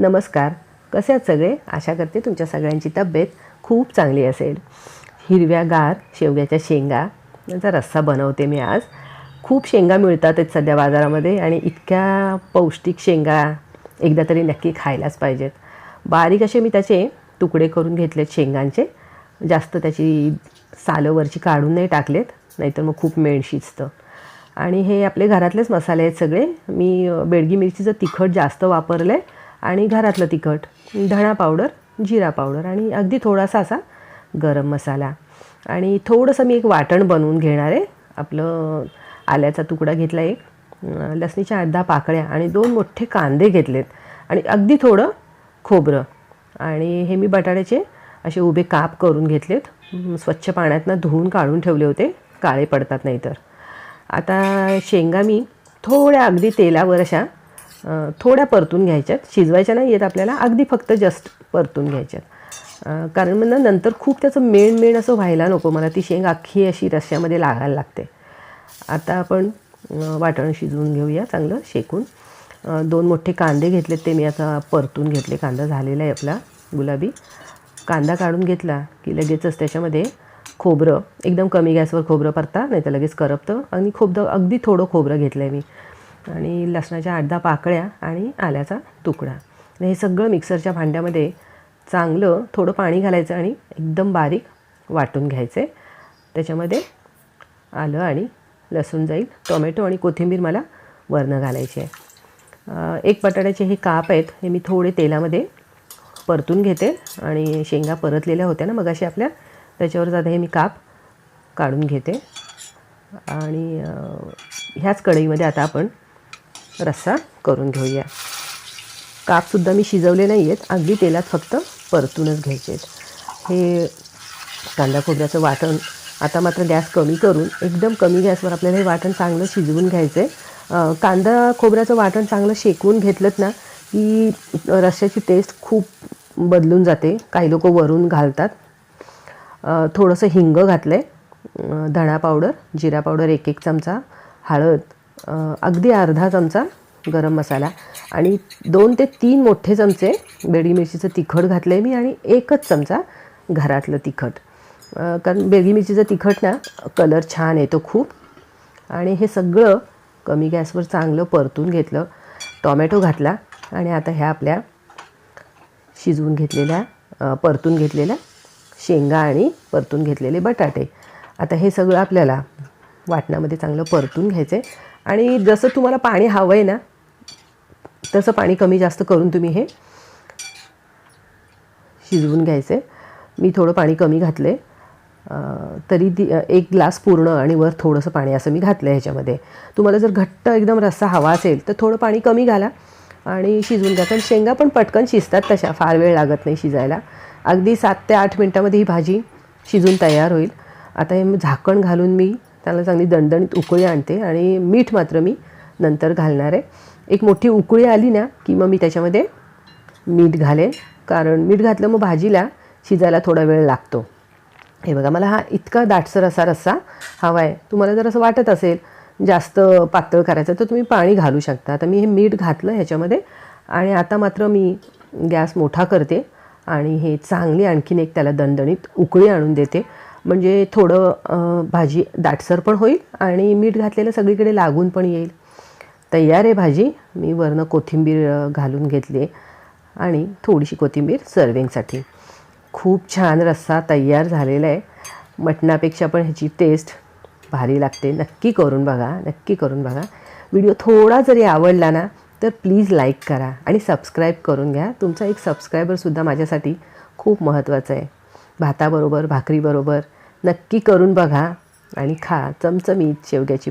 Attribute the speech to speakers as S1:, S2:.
S1: नमस्कार. कसे आहेत सगळे? आशा करते तुमच्या सगळ्यांची तब्येत खूप चांगली असेल. हिरव्यागार शेवग्याच्या शेंगा. यांचा रस्सा बनवते मी आज. खूप शेंगा मिळतात आहेत सध्या बाजारामध्ये आणि इतक्या पौष्टिक शेंगा एकदा तरी नक्की खायलाच पाहिजेत. बारीक असे मी त्याचे तुकडे करून घेतलेत शेंगांचे. जास्त त्याची सालंवरची काढून नाही टाकलेत नाहीतर मग खूप मेण शिजतं. आणि हे आपले घरातलेच मसाले आहेत सगळे. मी बेडगी मिरचीचं तिखट जास्त वापरलं आहे आणि घरातलं तिखट धणा पावडर जिरा पावडर आणि अगदी थोडासा असा गरम मसाला. आणि थोडंसं मी एक वाटण बनवून घेणार आहे. आपलं आल्याचा तुकडा घेतला एक लसणीच्या अर्धा पाकळ्या आणि दोन मोठे कांदे घेतलेत. आणि अगदी थोडं खोबरं. आणि हे मी बटाट्याचे असे उभे काप करून घेतलेत. स्वच्छ पाण्यातनं धुवून काढून ठेवले होते. काळे पडतात नाहीतर. आता शेंगा मी थोड्या अगदी तेलावर अशा थोड्या परतून घ्यायच्यात. शिजवायच्या नाही येत आपल्याला. अगदी फक्त जस्ट परतून घ्यायच्यात. कारण मग नंतर खूप त्याचं मेण मेण असं व्हायला नको. मला ती शेंग अख्खी अशी रश्श्यामध्ये लागायला लागते. आता आपण वाटण शिजवून घेऊया चांगलं शेकून. दोन मोठे कांदे घेतलेत ते मी आता परतून घेतले. कांदा झालेला आहे आपला गुलाबी. कांदा काढून घेतला की लगेचच त्याच्यामध्ये खोबरं एकदम कमी गॅसवर खोबरं परता नाही तर लगेच करपतं. आणि खोबरं अगदी थोडं खोबरं घेतलं आहे मी. आणि लसणाच्या आठ दहा पाकळ्या आणि आल्याचा तुकडा. हे सगळं मिक्सरच्या भांड्यामध्ये चांगलं थोडं पाणी घालायचं आणि एकदम बारीक वाटून घ्यायचे. त्याच्यामध्ये आलं आणि लसूण जाईल टोमॅटो आणि कोथिंबीर मला वरनं घालायची आहे. एक बटाट्याचे हे काप आहेत हे मी थोडे तेलामध्ये परतून घेते आणि शेंगा परतलेल्या होत्या ना मगाशी आपल्या त्याच्यावर आता हे मी काप काढून घेते. आणि ह्याच कढईमध्ये आता आपण रस्सा करून घेऊया. कापसुद्धा मी शिजवले नाही आहेत अगदी तेलात फक्त परतूनच घ्यायचे आहेत. हे कांदा खोबऱ्याचं वाटण आता मात्र गॅस कमी करून एकदम कमी गॅसवर आपल्याला हे वाटण चांगलं शिजवून घ्यायचं आहे कांदा खोबऱ्याचं वाटण चांगलं शेकवून घेतलं ना की रस्स्याची टेस्ट खूप बदलून जाते. काही लोक वरून घालतात. थोडंसं हिंग घातलं आहे धणा पावडर जिरा पावडर एक एक चमचा हळद अगदी अर्धा चमचा गरम मसाला आणि दोन ते तीन मोठे चमचे बेडी मिरचीचं तिखट घातलं आहे मी आणि एकच चमचा घरातलं तिखट. कारण बेडी मिरचीचं तिखट ना कलर छान येतो खूप. आणि हे सगळं कमी गॅसवर चांगलं परतून घेतलं टॉमॅटो घातला आणि आता ह्या आपल्या शिजवून घेतलेल्या परतून घेतलेल्या शेंगा आणि परतून घेतलेले बटाटे. आता हे सगळं आपल्याला वाटणामध्ये चांगलं परतून घ्यायचं आहे आणि जसं तुम्हाला पाणी हवं आहे ना तसं पाणी कमी जास्त करून तुम्ही हे शिजवून घ्यायचं. आहे मी थोडं पाणी कमी घातलं आहे तरी ती एक ग्लास पूर्ण आणि वर थोडंसं पाणी असं मी घातलं आहे ह्याच्यामध्ये. तुम्हाला जर घट्ट एकदम रस्सा हवा असेल तर थोडं पाणी कमी घाला आणि शिजवून घ्या. कारण शेंगा पण पटकन शिजतात तशा फार वेळ लागत नाही शिजायला. अगदी सात ते आठ मिनटामध्ये ही भाजी शिजून तयार होईल. आता हे झाकण घालून मी त्याला चांगली दणदणीत उकळी आणते आणि मीठ मात्र मी नंतर घालणार आहे. एक मोठी उकळी आली ना की मग मी त्याच्यामध्ये मीठ घालेन. कारण मीठ घातलं मग भाजीला शिजायला थोडा वेळ लागतो. हे बघा मला हा इतका दाटसर असा रस्सा हवा आहे तुम्हाला जर असं वाटत असेल जास्त पातळ करायचं तर तुम्ही पाणी घालू शकता. आता मी हे मीठ घातलं ह्याच्यामध्ये आणि आता मात्र मी गॅस मोठा करते आणि हे चांगली आणखीन एक त्याला दणदणीत उकळी आणून देते. म्हणजे थोडं भाजी दाटसर पण होईल आणि मीठ घातलेलं सगळीकडे लागून पण येईल. तयार आहे भाजी. मी वरनं कोथिंबीर घालून घेतली आणि थोडीशी कोथिंबीर सर्विंगसाठी. खूप छान रस्सा तयार झालेला आहे. मटणापेक्षा पण ह्याची टेस्ट भारी लागते. नक्की करून बघा नक्की करून बघा. व्हिडिओ थोडा जरी आवडला ना तर प्लीज लाईक करा आणि सबस्क्राईब करून घ्या. तुमचा एक सबस्क्रायबरसुद्धा माझ्यासाठी खूप महत्त्वाचं आहे. भाताबरोबर भाकरीबरोबर नक्की करून बघा आणि खा. चमचमीत शेवग्याची